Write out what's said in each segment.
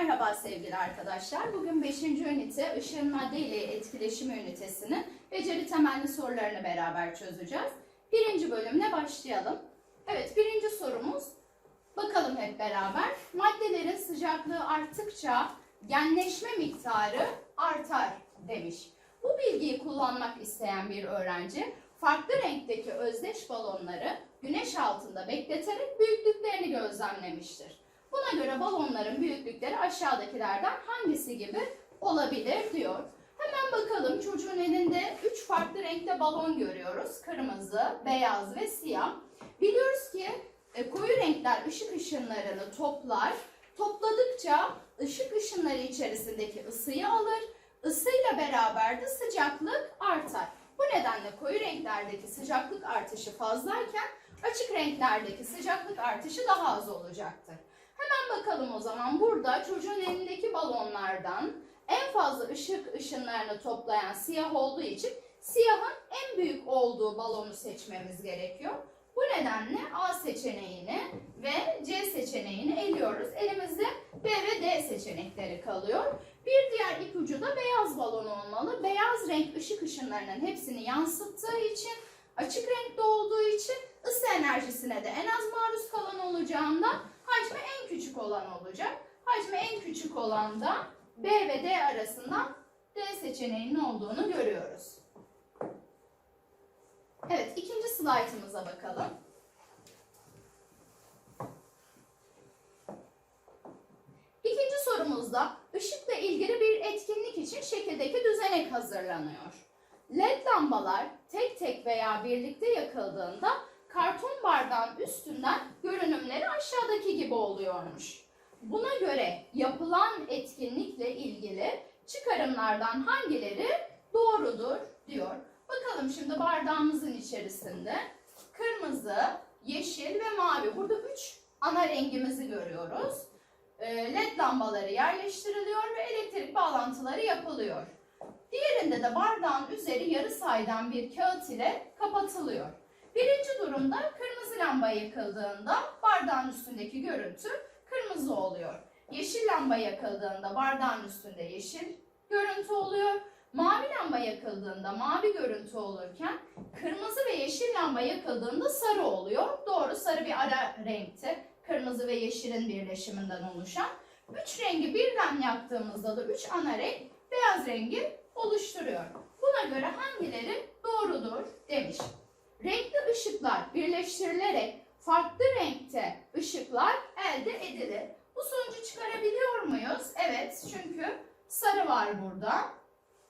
Merhaba sevgili arkadaşlar. Bugün 5. ünite ışığın madde ile etkileşimi ünitesinin beceri temelli sorularını beraber çözeceğiz. Birinci bölümle başlayalım. Evet birinci sorumuz bakalım hep beraber. Maddelerin sıcaklığı arttıkça genleşme miktarı artar demiş. Bu bilgiyi kullanmak isteyen bir öğrenci farklı renkteki özdeş balonları güneş altında bekleterek büyüklüklerini gözlemlemiştir. Buna göre balonların büyüklükleri aşağıdakilerden hangisi gibi olabilir diyor. Hemen bakalım çocuğun elinde 3 farklı renkte balon görüyoruz. Kırmızı, beyaz ve siyah. Biliyoruz ki e, koyu renkler ışık ışınlarını toplar. Topladıkça ışık ışınları içerisindeki ısıyı alır. Isıyla beraber de sıcaklık artar. Bu nedenle koyu renklerdeki sıcaklık artışı fazlayken açık renklerdeki sıcaklık artışı daha az olacaktır. Hemen bakalım o zaman burada çocuğun elindeki balonlardan en fazla ışık ışınlarını toplayan siyah olduğu için siyahın en büyük olduğu balonu seçmemiz gerekiyor. Bu nedenle A seçeneğini ve C seçeneğini eliyoruz. Elimizde B ve D seçenekleri kalıyor. Bir diğer ipucu da beyaz balon olmalı. Beyaz renk ışık ışınlarının hepsini yansıttığı için, açık renkte olduğu için ısı enerjisine de en az maruz kalan olacağından hacmi en küçük olan olacak. Hacmi en küçük olan da B ve D arasından D seçeneğinin olduğunu görüyoruz. Evet, ikinci slaytımıza bakalım. İkinci sorumuzda ışıkla ilgili bir etkinlik için şekildeki düzenek hazırlanıyor. LED lambalar tek tek veya birlikte yakıldığında karton bardağın üstünden görünümleri aşağıdaki gibi oluyormuş. Buna göre yapılan etkinlikle ilgili çıkarımlardan hangileri doğrudur diyor. Bakalım şimdi bardağımızın içerisinde kırmızı, yeşil ve mavi. Burada üç ana rengimizi görüyoruz. Ee, LED lambaları yerleştiriliyor ve elektrik bağlantıları yapılıyor. Diğerinde de bardağın üzeri yarı saydam bir kağıt ile kapatılıyor. Birinci durumda kırmızı lamba yakıldığında bardağın üstündeki görüntü kırmızı oluyor. Yeşil lamba yakıldığında bardağın üstünde yeşil görüntü oluyor. Mavi lamba yakıldığında mavi görüntü olurken kırmızı ve yeşil lamba yakıldığında sarı oluyor. Doğru sarı bir ara renkti. Kırmızı ve yeşilin birleşiminden oluşan. Üç rengi birden yaktığımızda da üç ana renk beyaz rengi oluşturuyor. Buna göre hangileri doğrudur demiş. Işıklar birleştirilerek farklı renkte ışıklar elde edilir. Bu sonucu çıkarabiliyor muyuz? Evet çünkü sarı var burada.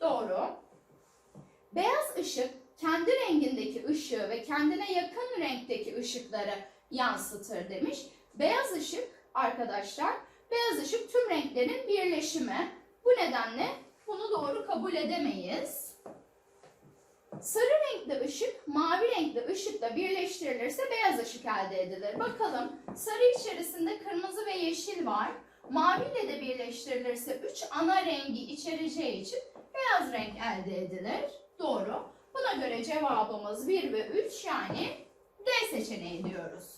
Doğru. Beyaz ışık kendi rengindeki ışığı ve kendine yakın renkteki ışıkları yansıtır demiş. Beyaz ışık arkadaşlar, beyaz ışık tüm renklerin birleşimi. Bu nedenle bunu doğru kabul edemeyiz. Sarı renkli ışık mavi renkli ışıkla birleştirilirse beyaz ışık elde edilir. Bakalım sarı içerisinde kırmızı ve yeşil var. Mavi ile de birleştirilirse üç ana rengi içereceği için beyaz renk elde edilir. Doğru. Buna göre cevabımız 1 ve 3 yani D seçeneği diyoruz.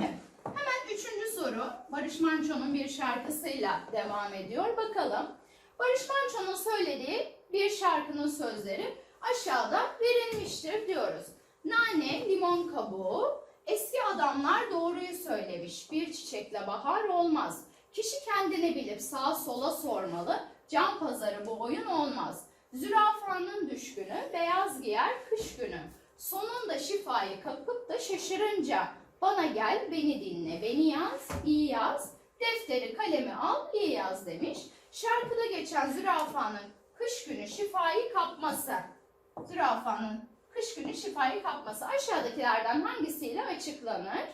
Evet. Hemen üçüncü soru Barış Manço'nun bir şarkısıyla devam ediyor. Bakalım. Barış Manço'nun söylediği bir şarkının sözleri aşağıda verilmiştir diyoruz. Nane, limon kabuğu, eski adamlar doğruyu söylemiş. Bir çiçekle bahar olmaz. Kişi kendini bilip sağa sola sormalı. Can pazarı bu oyun olmaz. Zürafanın düşkünü, beyaz giyer kış günü. Sonunda şifayı kapıp da şaşırınca bana gel beni dinle, beni yaz, iyi yaz. Defteri kalemi al, iyi yaz demiş. Şarkıda geçen zürafanın kış günü şifayı kapması. Zürafanın kış günü şifayı kapması aşağıdakilerden hangisiyle açıklanır?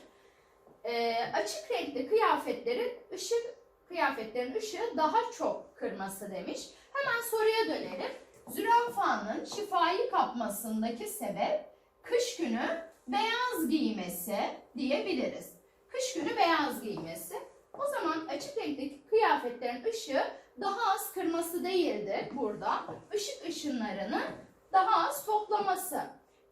Ee, açık renkli kıyafetlerin ışık kıyafetlerin ışığı daha çok kırması demiş. Hemen soruya dönelim. Zürafanın şifayı kapmasındaki sebep kış günü beyaz giymesi diyebiliriz. Kış günü beyaz giymesi. O zaman açık renkli kıyafetlerin ışığı daha az kırması değildir burada. Işık ışınlarını daha az toplaması.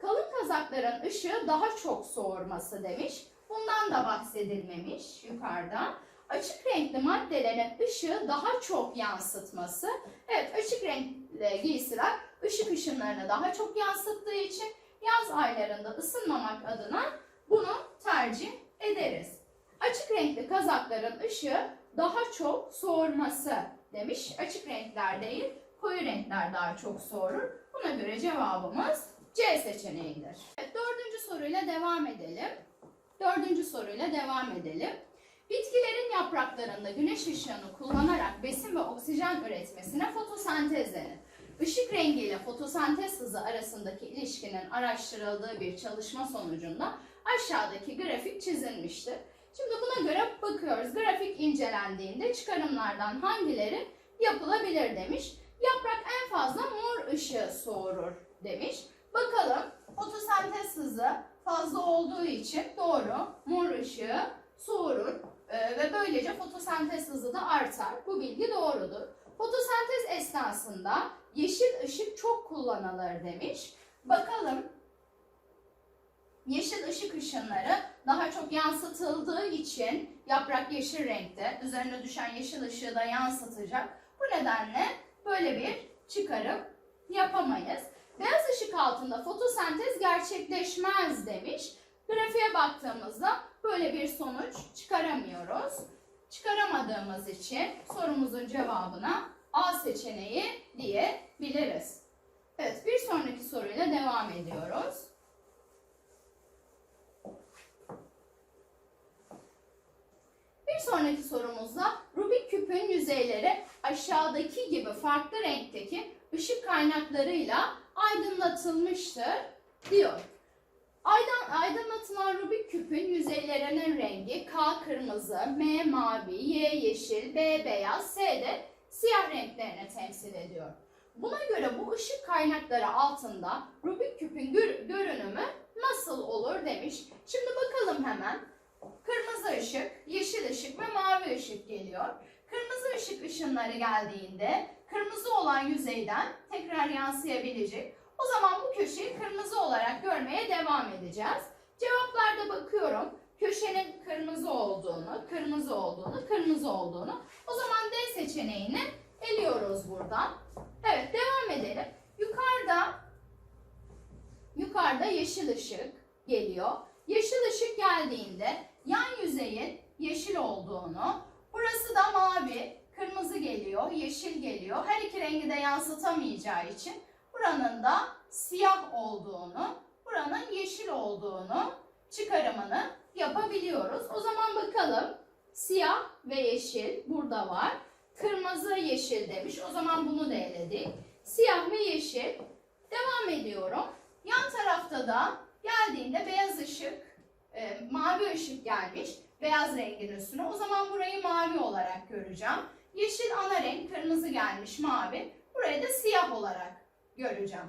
Kalın kazakların ışığı daha çok soğurması demiş. Bundan da bahsedilmemiş yukarıda. Açık renkli maddelerin ışığı daha çok yansıtması. Evet açık renkli giysiler ışık ışınlarını daha çok yansıttığı için yaz aylarında ısınmamak adına bunu tercih ederiz. Açık renkli kazakların ışığı daha çok soğurması demiş. Açık renkler değil, koyu renkler daha çok soğurur. Buna göre cevabımız C seçeneğidir. Dördüncü soruyla devam edelim. Dördüncü soruyla devam edelim. Bitkilerin yapraklarında güneş ışığını kullanarak besin ve oksijen üretmesine fotosentez denir. Işık rengi ile fotosentez hızı arasındaki ilişkinin araştırıldığı bir çalışma sonucunda aşağıdaki grafik çizilmiştir. Şimdi buna göre bakıyoruz. Grafik incelendiğinde çıkarımlardan hangileri yapılabilir demiş. Yaprak en fazla mor ışığı soğurur demiş. Bakalım fotosentez hızı fazla olduğu için doğru mor ışığı soğurur Ee, ve böylece fotosentez hızı da artar. Bu bilgi doğrudur. Fotosentez esnasında yeşil ışık çok kullanılır demiş. Bakalım yeşil ışık ışınları daha çok yansıtıldığı için yaprak yeşil renkte. Üzerine düşen yeşil ışığı da yansıtacak. Bu nedenle böyle bir çıkarım yapamayız. Beyaz ışık altında fotosentez gerçekleşmez demiş. Grafiğe baktığımızda böyle bir sonuç çıkaramıyoruz. Çıkaramadığımız için sorumuzun cevabına A seçeneği diyebiliriz. Evet, bir sonraki soruyla devam ediyoruz. Bir sonraki sorumuzda Rubik küpün yüzeyleri aşağıdaki gibi farklı renkteki ışık kaynaklarıyla aydınlatılmıştır diyor. Aydan, aydınlatılan Rubik küpün yüzeylerinin rengi K kırmızı, M mavi, Y yeşil, B beyaz, S de siyah renklerini temsil ediyor. Buna göre bu ışık kaynakları altında Rubik küpün gör- görünümü nasıl olur demiş. Şimdi bakalım hemen. Kırmızı ışık, yeşil ışık ve mavi ışık geliyor. Kırmızı ışık ışınları geldiğinde kırmızı olan yüzeyden tekrar yansıyabilecek. O zaman bu köşeyi kırmızı olarak görmeye devam edeceğiz. Cevaplarda bakıyorum. Köşenin kırmızı olduğunu, kırmızı olduğunu, kırmızı olduğunu. O zaman D seçeneğini eliyoruz buradan. Evet devam edelim. Yukarıda yukarıda yeşil ışık geliyor. Yeşil ışık geldiğinde yan yüzeyin yeşil olduğunu, burası da mavi, kırmızı geliyor, yeşil geliyor. Her iki rengi de yansıtamayacağı için buranın da siyah olduğunu, buranın yeşil olduğunu çıkarımını yapabiliyoruz. O zaman bakalım. Siyah ve yeşil burada var. Kırmızı yeşil demiş. O zaman bunu da eledik. Siyah ve yeşil. Devam ediyorum. Yan tarafta da geldiğinde beyaz ışık, e, mavi ışık gelmiş. Beyaz rengin üstüne. O zaman burayı mavi olarak göreceğim. Yeşil ana renk, kırmızı gelmiş mavi. Burayı da siyah olarak göreceğim.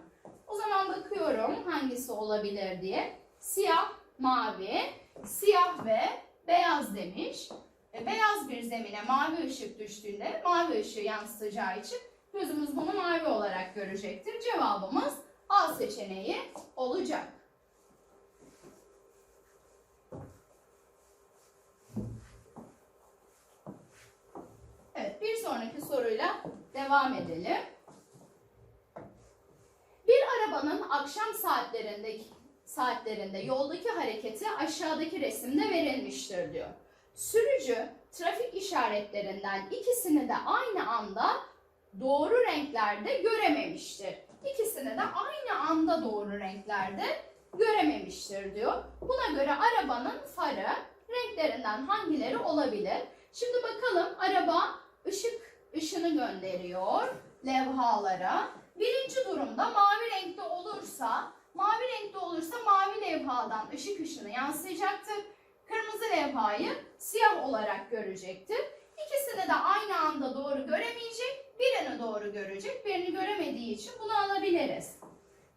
O zaman bakıyorum hangisi olabilir diye. Siyah, mavi, siyah ve beyaz demiş. E, beyaz bir zemine mavi ışık düştüğünde mavi ışığı yansıtacağı için gözümüz bunu mavi olarak görecektir. Cevabımız A seçeneği olacak. Evet, bir sonraki soruyla devam edelim. Bir arabanın akşam saatlerindeki saatlerinde yoldaki hareketi aşağıdaki resimde verilmiştir diyor. Sürücü trafik işaretlerinden ikisini de aynı anda doğru renklerde görememiştir. İkisini de aynı anda doğru renklerde görememiştir diyor. Buna göre arabanın farı renklerinden hangileri olabilir? Şimdi bakalım araba ışık ışını gönderiyor levhalara. Birinci durumda mavi renkte olursa, mavi renkte olursa mavi levhadan ışık ışını yansıyacaktır. Kırmızı levhayı siyah olarak görecektir. İkisini de aynı anda doğru göremeyecek, birini doğru görecek, birini göremediği için bunu alabiliriz.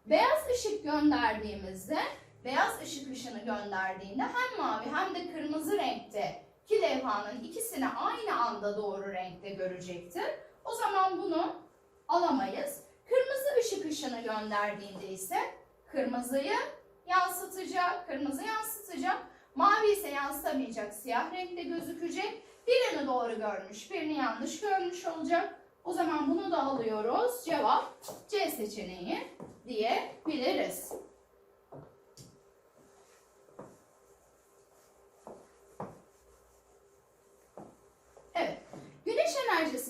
Beyaz ışık gönderdiğimizde, beyaz ışık ışını gönderdiğinde hem mavi hem de kırmızı renkte ki levhanın ikisini aynı anda doğru renkte görecektir. O zaman bunu alamayız. Kırmızı ışık ışını gönderdiğinde ise kırmızıyı yansıtacak, kırmızı yansıtacak. Mavi ise yansıtamayacak, siyah renkte gözükecek. Birini doğru görmüş, birini yanlış görmüş olacak. O zaman bunu da alıyoruz. Cevap C seçeneği diyebiliriz. Evet. Güneş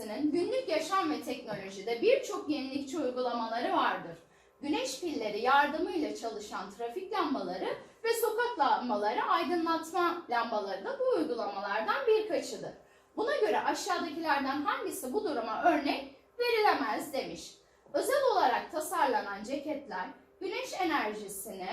enerjisinin günlük yaşam ve teknolojide birçok yenilikçi uygulamaları vardır. Güneş pilleri yardımıyla çalışan trafik lambaları ve sokak lambaları aydınlatma lambaları da bu uygulamalardan birkaçıdır. Buna göre aşağıdakilerden hangisi bu duruma örnek verilemez demiş. Özel olarak tasarlanan ceketler güneş enerjisini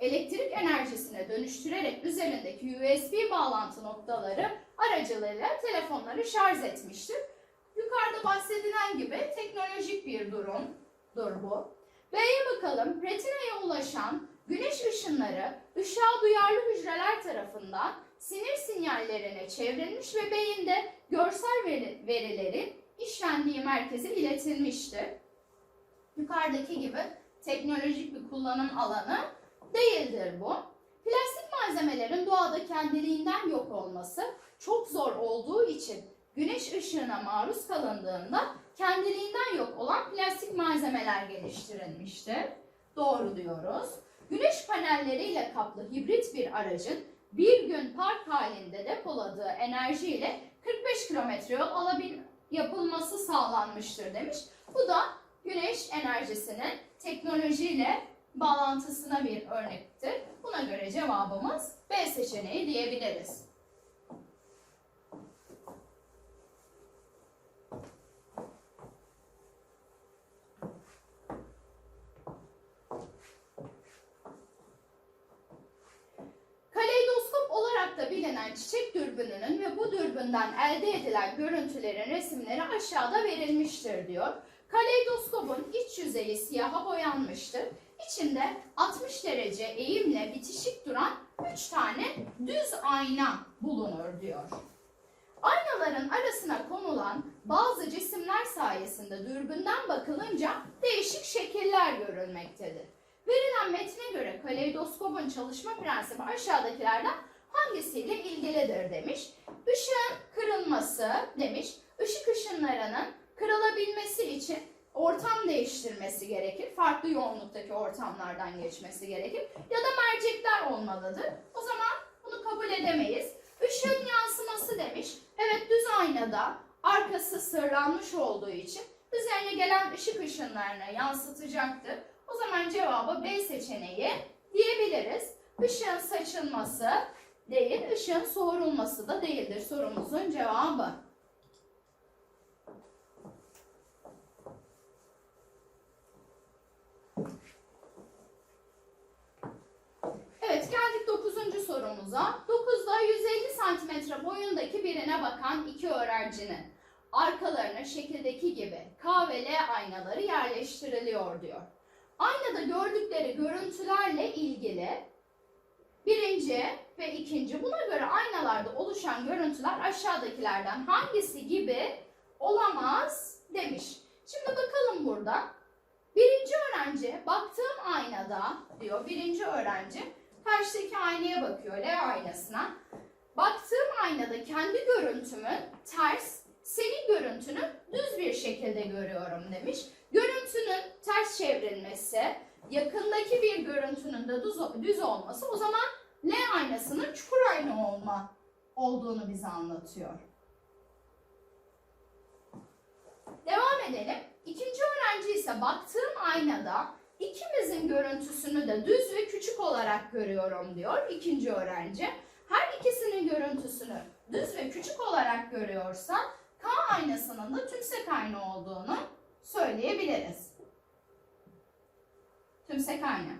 elektrik enerjisine dönüştürerek üzerindeki USB bağlantı noktaları aracılığıyla telefonları şarj etmiştir. Yukarıda bahsedilen gibi teknolojik bir durumdur bu. B'ye bakalım. Retinaya ulaşan güneş ışınları ışığa duyarlı hücreler tarafından sinir sinyallerine çevrilmiş ve beyinde görsel veri, verilerin işlendiği merkeze iletilmiştir. Yukarıdaki gibi teknolojik bir kullanım alanı değildir bu. Plastik malzemelerin doğada kendiliğinden yok olması çok zor olduğu için güneş ışığına maruz kalındığında kendiliğinden yok olan plastik malzemeler geliştirilmiştir. Doğru diyoruz. Güneş panelleriyle kaplı hibrit bir aracın bir gün park halinde depoladığı enerjiyle 45 kilometre yol alabil yapılması sağlanmıştır demiş. Bu da güneş enerjisinin teknolojiyle bağlantısına bir örnektir. Buna göre cevabımız B seçeneği diyebiliriz. Kaleidoskop olarak da bilinen çiçek dürbününün ve bu dürbünden elde edilen görüntülerin resimleri aşağıda verilmiştir diyor. Kaleidoskopun iç yüzeyi siyaha boyanmıştır. İçinde 60 derece eğimle bitişik duran 3 tane düz ayna bulunur diyor. Aynaların arasına konulan bazı cisimler sayesinde dürbünden bakılınca değişik şekiller görülmektedir. Verilen metne göre kaleidoskopun çalışma prensibi aşağıdakilerden hangisiyle ilgilidir demiş. Işığın kırılması demiş. Işık ışınlarının kırılabilmesi için ortam değiştirmesi gerekir. Farklı yoğunluktaki ortamlardan geçmesi gerekir. Ya da mercekler olmalıdır. O zaman bunu kabul edemeyiz. Işığın yansıması demiş. Evet düz aynada arkası sırlanmış olduğu için üzerine gelen ışık ışınlarını yansıtacaktır. O zaman cevabı B seçeneği diyebiliriz. Işığın saçılması değil, ışığın soğurulması da değildir sorumuzun cevabı. Evet geldik 9. sorumuza. 9'da 150 santimetre boyundaki birine bakan iki öğrencinin arkalarına şekildeki gibi K ve L aynaları yerleştiriliyor diyor. Aynada gördükleri görüntülerle ilgili birinci ve ikinci buna göre aynalarda oluşan görüntüler aşağıdakilerden hangisi gibi olamaz demiş. Şimdi bakalım burada. Birinci öğrenci baktığım aynada diyor birinci öğrenci karşıdaki aynaya bakıyor L aynasına. Baktığım aynada kendi görüntümün ters, senin görüntünü düz bir şekilde görüyorum demiş. Görüntünün ters çevrilmesi, yakındaki bir görüntünün de düz, düz olması o zaman L aynasının çukur ayna olma olduğunu bize anlatıyor. Devam edelim. İkinci öğrenci ise baktığım aynada ikimizin görüntüsünü de düz ve küçük olarak görüyorum diyor ikinci öğrenci. Her ikisinin görüntüsünü düz ve küçük olarak görüyorsa K aynasının da tümsek ayna olduğunu söyleyebiliriz. Tümsek ayna.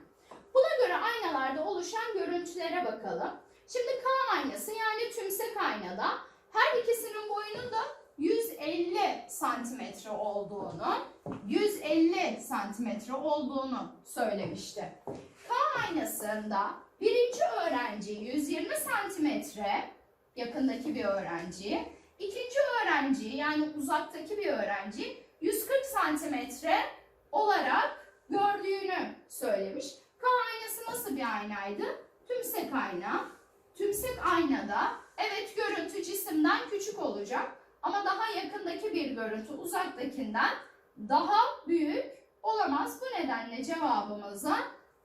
Buna göre aynalarda oluşan görüntülere bakalım. Şimdi K aynası yani tümsek aynada her ikisinin boyunun da 150 santimetre olduğunu, 150 santimetre olduğunu söylemişti. K aynasında birinci öğrenci 120 santimetre, yakındaki bir öğrenci, ikinci öğrenci yani uzaktaki bir öğrenci 140 santimetre olarak gördüğünü söylemiş. K aynası nasıl bir aynaydı? Tümsek ayna. tümsek aynada evet görüntü cisimden küçük olacak ama daha yakındaki bir görüntü uzaktakinden daha büyük olamaz. Bu nedenle cevabımıza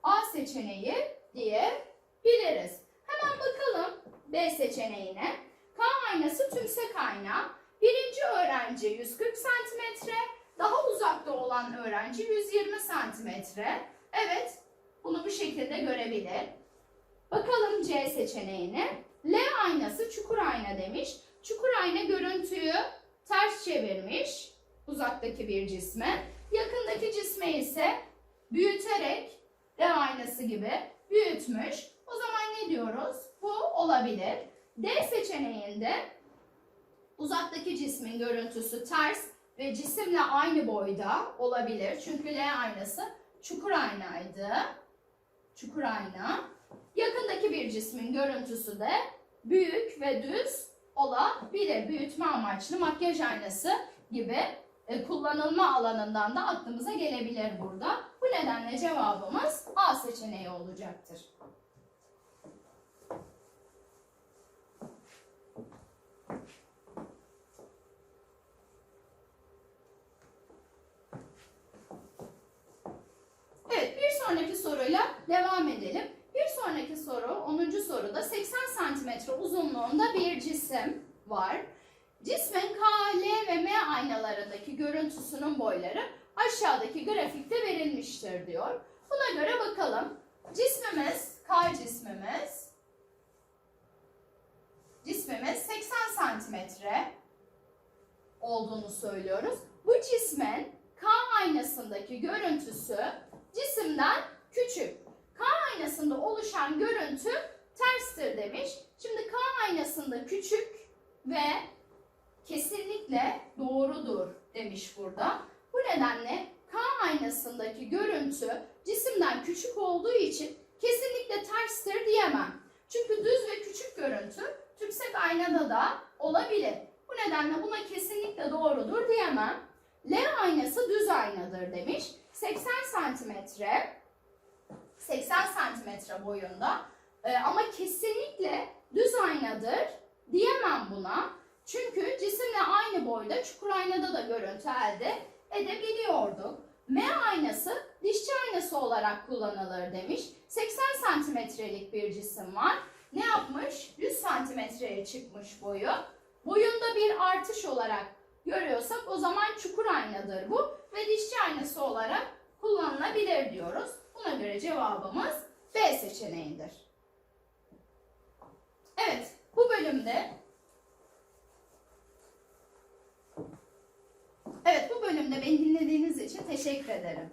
A seçeneği diyebiliriz. Hemen bakalım B seçeneğine. K aynası tümsek ayna. Birinci öğrenci 140 santimetre, daha uzakta olan öğrenci 120 santimetre. Evet, bunu bu şekilde görebilir. Bakalım C seçeneğine. L aynası çukur ayna demiş. Çukur ayna görüntüyü ters çevirmiş uzaktaki bir cisme. Yakındaki cisme ise büyüterek L aynası gibi büyütmüş. O zaman ne diyoruz? Bu olabilir. D seçeneğinde uzaktaki cismin görüntüsü ters ve cisimle aynı boyda olabilir. Çünkü L aynası çukur aynaydı. Çukur ayna. Yakındaki bir cismin görüntüsü de büyük ve düz olabilir. Büyütme amaçlı makyaj aynası gibi e, kullanılma alanından da aklımıza gelebilir burada. Bu nedenle cevabımız A seçeneği olacaktır. Evet, bir sonraki soruyla devam edelim. Bir sonraki soru, 10. soruda 80 santimetre uzunluğunda bir cisim var. Cismin K, L ve M aynalarındaki görüntüsünün boyları aşağıdaki grafikte verilmiştir diyor. Buna göre bakalım. Cismimiz, K cismimiz, cismimiz 80 santimetre olduğunu söylüyoruz. Bu cismin K aynasındaki görüntüsü cisimden küçük. K aynasında oluşan görüntü terstir demiş. Şimdi K aynasında küçük ve kesinlikle doğrudur demiş burada. Bu nedenle K aynasındaki görüntü cisimden küçük olduğu için kesinlikle terstir diyemem. Çünkü düz ve küçük görüntü tümsek aynada da olabilir. Bu nedenle buna kesinlikle doğrudur diyemem. L aynası düz aynadır demiş. 80 santimetre 80 santimetre boyunda Ee, ama kesinlikle düz aynadır diyemem buna. Çünkü cisimle aynı boyda çukur aynada da görüntü elde edebiliyorduk. M aynası dişçi aynası olarak kullanılır demiş. 80 santimetrelik bir cisim var. Ne yapmış? 100 santimetreye çıkmış boyu. Boyunda bir artış olarak görüyorsak o zaman çukur aynadır bu ve dişçi aynası olarak kullanılabilir diyoruz. Buna göre cevabımız B seçeneğidir. Evet, bu bölümde Evet, bu bölümde beni dinlediğiniz için teşekkür ederim.